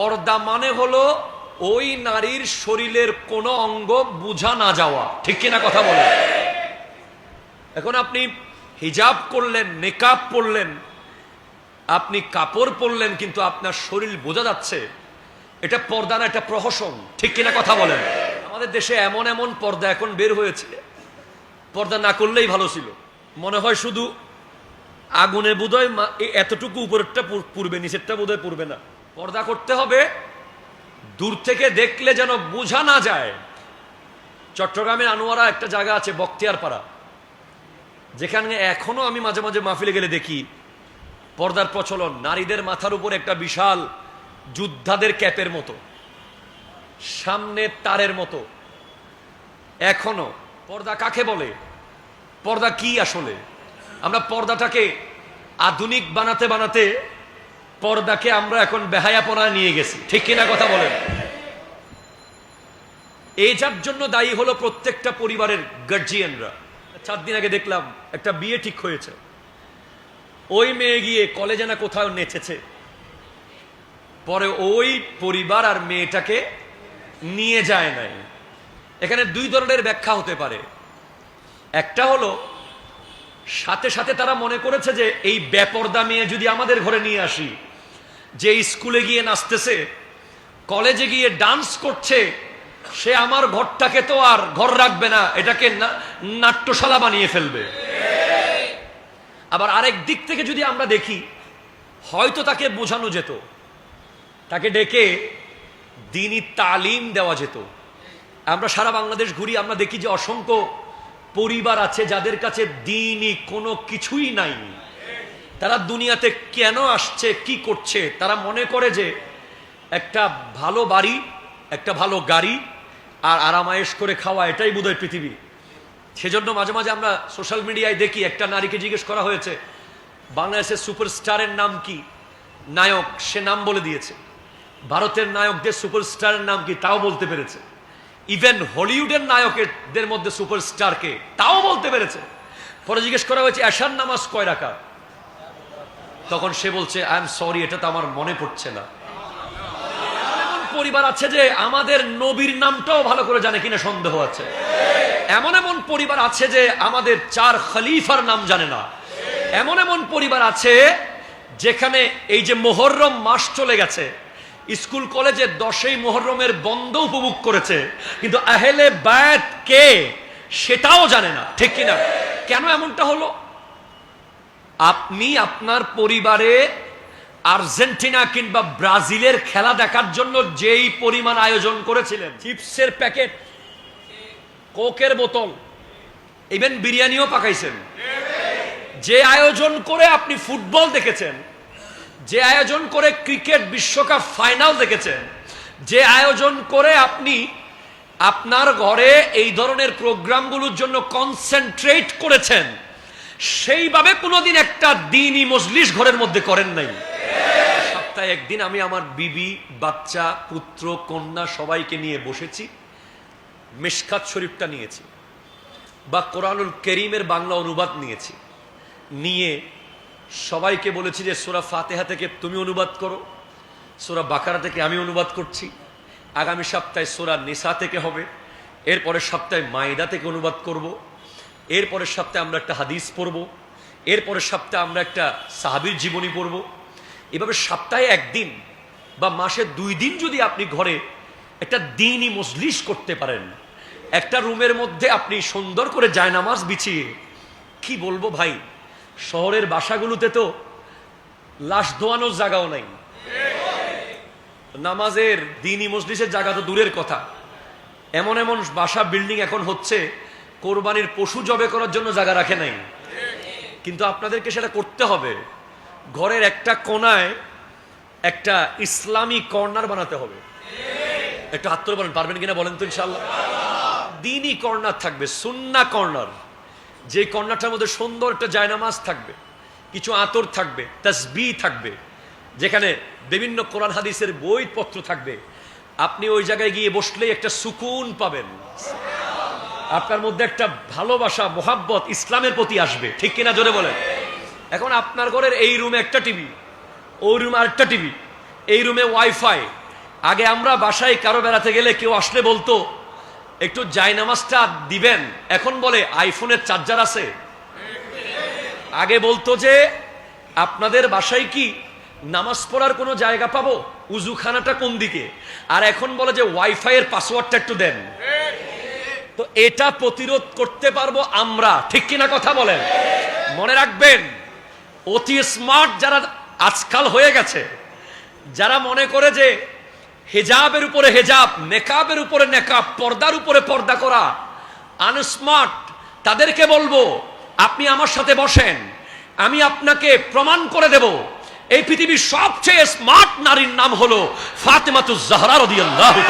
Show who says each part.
Speaker 1: পর্দা মানে হলো ওই নারীর শরীরের কোনো অঙ্গ বুঝা না যাওয়া। ঠিক কিনা কথা বলে? এখন আপনি হিজাব করলেন, নেকাব পরলেন, আপনি কাপড় পরলেন, কিন্তু আপনার শরীর বোঝা যাচ্ছে। এটা পর্দা না, এটা প্রহসন। ঠিক কিনা কথা বলেন? আমাদের দেশে এমন এমন পর্দা এখন বের হয়েছে। পর্দা না করলেই ভালো ছিল। মনে হয় শুধু আগুনে বোধহয় এতটুকু উপরেরটা পুর- পুরবে, নিচেরটা বোধহয় পুরবে না। পর্দা করতে হবে। দূর থেকে দেখলে যেন বোঝা না যায়। চট্টগ্রামের আনোয়ারা একটা জায়গা আছে বক্তিয়ারপাড়া যেখানে এখনও আমি মাঝে মাঝে মাহফিলে গেলে দেখি, পর্দার প্রচলন, নারীদের মাথার উপর একটা বিশাল যোদ্ধাদের ক্যাপের মতো, সামনে তারের মতো। এখনও, পর্দা কাকে বলে? পর্দা কি আসলে? আমরা পর্দাটাকে আধুনিক বানাতে বানাতে পর্দাকে আমরা এখন বেহায়া পড়া নিয়ে গেছি। ঠিক কিনা কথা বলেন? এই যার জন্য দায়ী হলো প্রত্যেকটা পরিবারের গার্জিয়ানরা চার দিন আগে দেখলাম, একটা বিয়ে ঠিক হয়েছে। ওই মেয়ে গিয়ে কলেজে না কোথাও নেচেছে। পরে ওই পরিবার আর মেয়েটাকে নিয়ে যায় নাই। এখানে দুই ধরনের ব্যাখ্যা হতে পারে। একটা হলো, সাথে সাথে তারা মনে করেছে যে, এই বেপর্দা মেয়ে যদি আমাদের ঘরে নিয়ে আসি যে স্কুলে গিয়ে নাচতেছে, কলেজে গিয়ে ডান্স করছে, সে আমার ঘরটাকে তো আর ঘর রাখবে না, এটাকে নাট্যশালা বানিয়ে ফেলবে। আবার আরেক দিক থেকে যদি আমরা দেখি, হয়তো তাকে বোঝানো যেত, তাকে ডেকে দিনই তালিম দেওয়া যেত। আমরা সারা বাংলাদেশ ঘুরি, আমরা দেখি যে অসংখ্য পরিবার আছে যাদের কাছে দিনই কোনো কিছুই নাই। তারা দুনিয়াতে কেন আসছে, কি করছে? তারা মনে করে যে একটা ভালো বাড়ি, একটা ভালো গাড়ি আর আরামায়েশ করে খাওয়া এটাই বোধহয় পৃথিবী। সেজন্য মাঝে মাঝে আমরা সোশ্যাল মিডিয়ায় দেখি একটা নারীকে জিজ্ঞেস করা হয়েছে, বাংলাদেশের সুপারস্টারের নাম কি? নায়ক, সে নাম বলে দিয়েছে। ভারতের নায়কদের সুপারস্টারের নাম কি? তাও বলতে পেরেছে। ইভেন হলিউডের নায়কের মধ্যে সুপারস্টারকে তাও বলতে পেরেছে। পরে জিজ্ঞেস করা হয়েছে, এশার নামাজ কয় রাখা তখন সে বলছে আই এম সরি এটা তো আমার মনে পড়ছে না। পরিবার আছে যে আমাদের নবীর নামটাও ভালো করে জানে কিনা সন্দেহ আছে। এমন এমন পরিবার আছে যে আমাদের চার খলিফার নাম জানে না। এমন এমন পরিবার আছে যেখানে এই যে মোহররম মাস চলে গেছে, স্কুল কলেজে দশই মোহরমের বন্ধ উপভোগ করেছে, কিন্তু আহেলে বায়াত কে সেটাও জানে না, ঠিক কিনা? কেন এমনটা হলো? আপনি আপনার পরিবারে আর্জেন্টিনা কিংবা ব্রাজিলের খেলা দেখার জন্য যেই পরিমাণ আয়োজন করেছিলেন, চিপসের প্যাকেট, কোকের বোতল ইভেন বিরিয়ানিও পাকাইছেন। যে আয়োজন করে আপনি ফুটবল দেখেছেন, যে আয়োজন করে ক্রিকেট বিশ্বকাপ ফাইনাল দেখেছেন, যে আয়োজন করে আপনি আপনার ঘরে এই ধরনের প্রোগ্রামগুলোর জন্য কনসেন্ট্রেট করেছেন সেইভাবে কোনোদিন একটা দিনই মজলিস ঘরের মধ্যে করেন নাই। সপ্তাহে একদিন আমি আমার বিবি, বাচ্চা, পুত্র, কন্যা সবাইকে নিয়ে বসেছি, মিশকাত শরীফটা নিয়েছি, বা কোরআনুল করিমের বাংলা অনুবাদ নিয়েছি। নিয়ে সবাইকে বলেছি যে, সোরা ফাতেহা থেকে তুমি অনুবাদ করো, সোরা বাকারা থেকে আমি অনুবাদ করছি। আগামী সপ্তাহে সোরা নিসা থেকে হবে, এরপরের সপ্তাহে মাইদা থেকে অনুবাদ করব। এরপরের সপ্তাহে আমরা একটা হাদিস পড়ব, এরপরের সপ্তাহে আমরা একটা সাহাবির জীবনী পড়ব। এভাবে সপ্তাহে একদিন বা মাসে দুই দিন যদি আপনি ঘরে একটা দিনই মজলিস করতে পারেন, একটা রুমের মধ্যে আপনি সুন্দর করে জায়নামাজ বিছিয়ে, কি বলব ভাই, শহরের বাসাগুলোতে তো লাশ ধোয়ানোর জায়গাও নাই। নামাজের দিনই মজলিসের জায়গা তো দূরের কথা। এমন এমন বাসা বিল্ডিং এখন হচ্ছে কোরবানির পশু জবে করার জন্য জায়গা রাখে নাই। কিন্তু আপনাদেরকে সেটা করতে হবে। ঘরের একটা কোনায় একটা ইসলামী কর্নার বানাতে হবে। একটু হাত তুলে বলেন, পারবেন কিনা বলেন তো ইনশাল্লাহ দিনই কর্নার থাকবে, সুন্না কর্নার। যে কর্নারটার মধ্যে সুন্দর একটা জায়নামাজ থাকবে, কিছু আতর থাকবে, তাসবি থাকবে, যেখানে বিভিন্ন কোরআন হাদিসের বইপত্র থাকবে। আপনি ওই জায়গায় গিয়ে বসলেই একটা সুকুন পাবেন। আপনার মধ্যে একটা ভালোবাসা, মোহাব্বত ইসলামের প্রতি আসবে। ঠিক কিনা জোরে বলেন? এখন আপনার ঘরের এই রুমে একটা টিভি, ওই রুমে আরেকটা টিভি, এই রুমে ওয়াইফাই। আগে আমরা বাসায় কারও বেড়াতে গেলে কেউ আসলে বলতো, একটু জায়নামাজটা দিবেন। এখন বলে, আইফোনের চার্জার আছে। আগে বলতো যে, আপনাদের বাসায় কি নামাজ পড়ার কোনো জায়গা পাবো? উজুখানাটা কোন দিকে? আর এখন বলে যে ওয়াইফাই এর পাসওয়ার্ডটা একটু দেন। তো এটা প্রতিরোধ করতে পারব আমরা। ঠিক কিনা কথা বলেন? মনে রাখবেন, অতি স্মার্ট যারা আজকাল হয়ে গেছে, যারা মনে করে যে হেজাবের উপরে হেজাব, নেকাবের উপরে নেকাব, পর্দার উপরে পর্দা করা আনস্মার্ট তাদেরকে বলব, আপনি আমার সাথে বসেন, আমি আপনাকে প্রমাণ করে দেব। এই পৃথিবীর সবচেয়ে স্মার্ট নারীর নাম হলো ফাতেমাতুজ জাহরা রাদিয়াল্লাহু।